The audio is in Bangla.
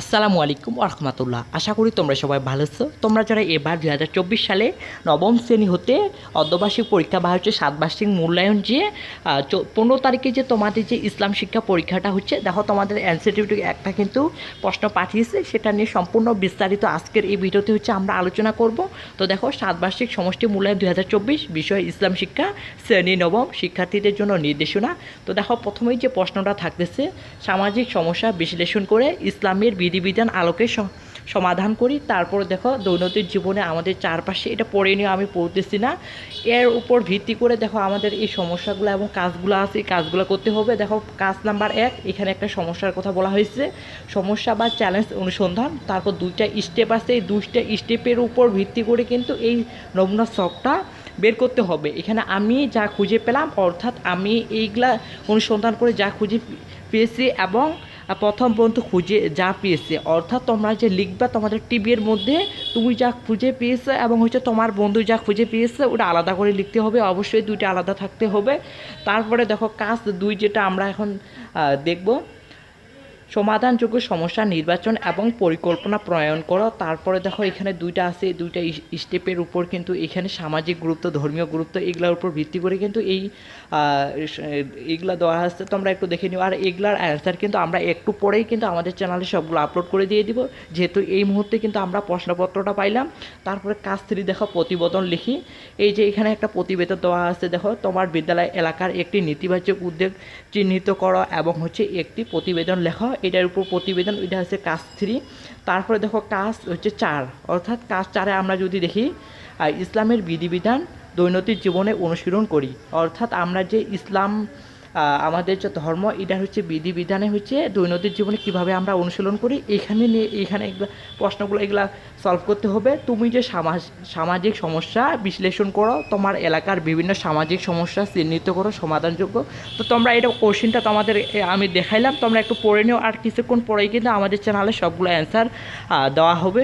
আসসালামু আলাইকুম রহমতুল্লাহ আশা করি তোমরা সবাই ভালো আছো। তোমরা যারা এবার দুই হাজার চব্বিশ সালে নবম শ্রেণি হতে অর্ধবার্ষিক পরীক্ষা বা হচ্ছে সাতবার্ষিক মূল্যায়ন যে পনেরো তারিখে যে তোমাদের যে ইসলাম শিক্ষা পরীক্ষাটা হচ্ছে, দেখো তোমাদের এনসিটিভিটি একটা কিন্তু প্রশ্ন পাঠিয়েছে, সেটা নিয়ে সম্পূর্ণ বিস্তারিত আজকের এই ভিডিওতে হচ্ছে আমরা আলোচনা করব। তো দেখো সাতবার্ষিক সমষ্টি মূল্যায়ন চব্বিশ, বিষয় ইসলাম শিক্ষা, শ্রেণি নবম, শিক্ষার্থীদের জন্য নির্দেশনা। তো দেখো প্রথমেই যে প্রশ্নটা থাকতেছে, সামাজিক সমস্যা বিশ্লেষণ করে ইসলামের বিধিবিধান আলোকে সমাধান করি। তারপর দেখো, দৈনন্দিন জীবনে আমাদের চারপাশে এটা পড়ে নিয়ে আমি পড়তেছি না। এর উপর ভিত্তি করে দেখো আমাদের এই সমস্যাগুলো এবং কাজগুলো আছে, এই কাজগুলো করতে হবে। দেখো, কাজ নাম্বার এক, এখানে একটা সমস্যার কথা বলা হয়েছে। সমস্যা বা চ্যালেঞ্জ অনুসন্ধান। তারপর দুইটা স্টেপ আছে। এই দুইটা স্টেপের উপর ভিত্তি করে কিন্তু এই নমুনা শখটা বের করতে হবে। এখানে আমি যা খুঁজে পেলাম, অর্থাৎ আমি এইগুলা অনুসন্ধান করে যা খুঁজে পেয়েছি এবং প্রথম পর্যন্ত খুঁজে যা পেয়েছে। অর্থাৎ তোমরা যে লিখবা তোমাদের টিভির মধ্যে, তুমি যা খুঁজে পেয়েছ এবং হচ্ছে তোমার বন্ধু যা খুঁজে পেয়েছে, ওটা আলাদা করে লিখতে হবে। অবশ্যই দুইটা আলাদা থাকতে হবে। তারপরে দেখো, কাজ দুই যেটা আমরা এখন দেখব। সমাধানযোগ্য সমস্যা নির্বাচন এবং পরিকল্পনা প্রণয়ন করো। তারপরে দেখো, এখানে দুইটা আছে, দুইটা স্টেপের উপর কিন্তু এখানে সামাজিক গুরুত্ব, ধর্মীয় গুরুত্ব, এগুলোর উপর ভিত্তি করে কিন্তু এই এগুলা দেওয়া আছে। তোমরা একটু দেখে নিও। আর এগুলার অ্যান্সার কিন্তু আমরা একটু পরেই কিন্তু আমাদের চ্যানেলে সবগুলো আপলোড করে দিয়ে দিব। যেহেতু এই মুহূর্তে কিন্তু আমরা প্রশ্নপত্রটা পাইলাম। তারপরে কাজ থ্রি দেখো, প্রতিবেদন লিখি। এই যে এখানে একটা প্রতিবেদন দেওয়া আছে দেখো, তোমার বিদ্যালয় এলাকার একটি নেতিবাচক উদ্যোগ চিহ্নিত করো এবং হচ্ছে একটি প্রতিবেদন লেখো। এটার উপর প্রতিবেদন, এটা হচ্ছে কাজ থ্রি তারপরে দেখো কাজ হচ্ছে চার। অর্থাৎ কাজ চারে আমরা যদি দেখি ইসলামের বিধিবিধান দৈনন্দিন জীবনে অনুশীলন করি। অর্থাৎ আমরা যে ইসলাম আমাদের যে ধর্ম, এটা হচ্ছে বিধিবিধানে হচ্ছে দৈনন্দিন জীবনে কীভাবে আমরা অনুশীলন করি, এখানে নিয়ে, এখানে প্রশ্নগুলো এগুলা সলভ করতে হবে। তুমি যে সামাজ, সামাজিক সমস্যা বিশ্লেষণ করো, তোমার এলাকার বিভিন্ন সামাজিক সমস্যা চিহ্নিত করো, সমাধানযোগ্য। তো তোমরা এটা কোশ্চেনটা তোমাদের আমি দেখাইলাম, তোমরা একটু পড়ে নিও। আর কিছুক্ষণ পরেই কিন্তু আমাদের চ্যানেলে সবগুলো অ্যান্সার দেওয়া হবে।